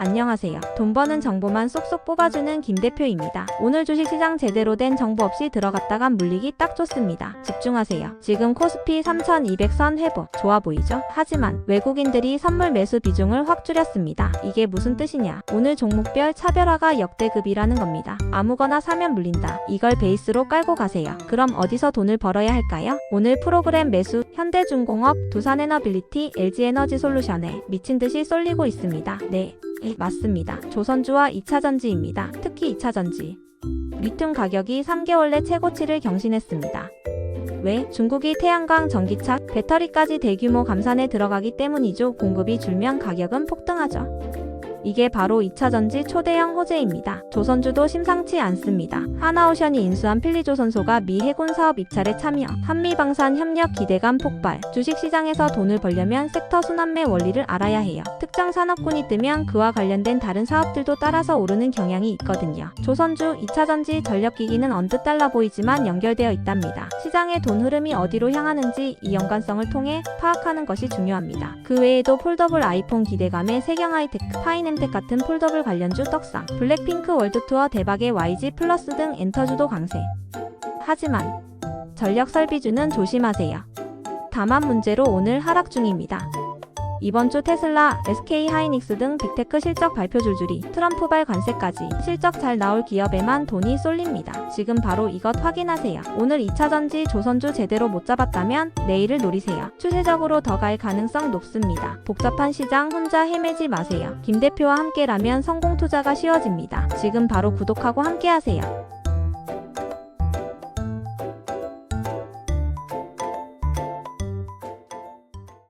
안녕하세요. 돈 버는 정보만 쏙쏙 뽑아주는 김 대표입니다. 오늘 주식시장 제대로 된 정보 없이 들어갔다가 물리기 딱 좋습니다. 집중하세요. 지금 코스피 3200선 회복 좋아 보이죠? 하지만 외국인들이 선물 매수 비중을 확 줄였습니다. 이게 무슨 뜻이냐? 오늘 종목별 차별화가 역대급이라는 겁니다. 아무거나 사면 물린다. 이걸 베이스로 깔고 가세요. 그럼 어디서 돈을 벌어야 할까요? 오늘 프로그램 매수 현대중공업, 두산에너빌리티, LG에너지솔루션에 미친 듯이 쏠리고 있습니다. 네. 예, 맞습니다. 조선주와 2차 전지입니다. 특히 2차 전지. 리튬 가격이 3개월 내 최고치를 경신했습니다. 왜? 중국이 태양광, 전기차, 배터리까지 대규모 감산에 들어가기 때문이죠. 공급이 줄면 가격은 폭등하죠. 이게 바로 2차전지 초대형 호재입니다. 조선주도 심상치 않습니다. 하나오션이 인수한 필리조선소가 미 해군 사업 입찰에 참여, 한미 방산 협력 기대감 폭발. 주식시장에서 돈을 벌려면 섹터 순환매 원리를 알아야 해요. 특정 산업군이 뜨면 그와 관련된 다른 사업들도 따라서 오르는 경향이 있거든요. 조선주 2차전지 전력기기는 언뜻 달라 보이지만 연결되어 있답니다. 시장의 돈 흐름이 어디로 향하는지 이 연관성을 통해 파악하는 것이 중요합니다. 그 외에도 폴더블 아이폰 기대감의 세경 하이테크, 파 이nem텍 같은 폴더블 관련주 떡상, 블랙핑크 월드투어 대박의 YG 플러스 등 엔터주도 강세. 하지만 전력 설비주는 조심하세요. 다만 문제로 오늘 하락 중입니다. 이번 주 테슬라, SK 하이닉스 등 빅테크 실적 발표 줄줄이 트럼프발 관세까지 실적 잘 나올 기업에만 돈이 쏠립니다. 지금 바로 이것 확인하세요. 오늘 2차전지 조선주 제대로 못 잡았다면 내일을 노리세요. 추세적으로 더 갈 가능성 높습니다. 복잡한 시장 혼자 헤매지 마세요. 김 대표와 함께라면 성공 투자가 쉬워집니다. 지금 바로 구독하고 함께하세요.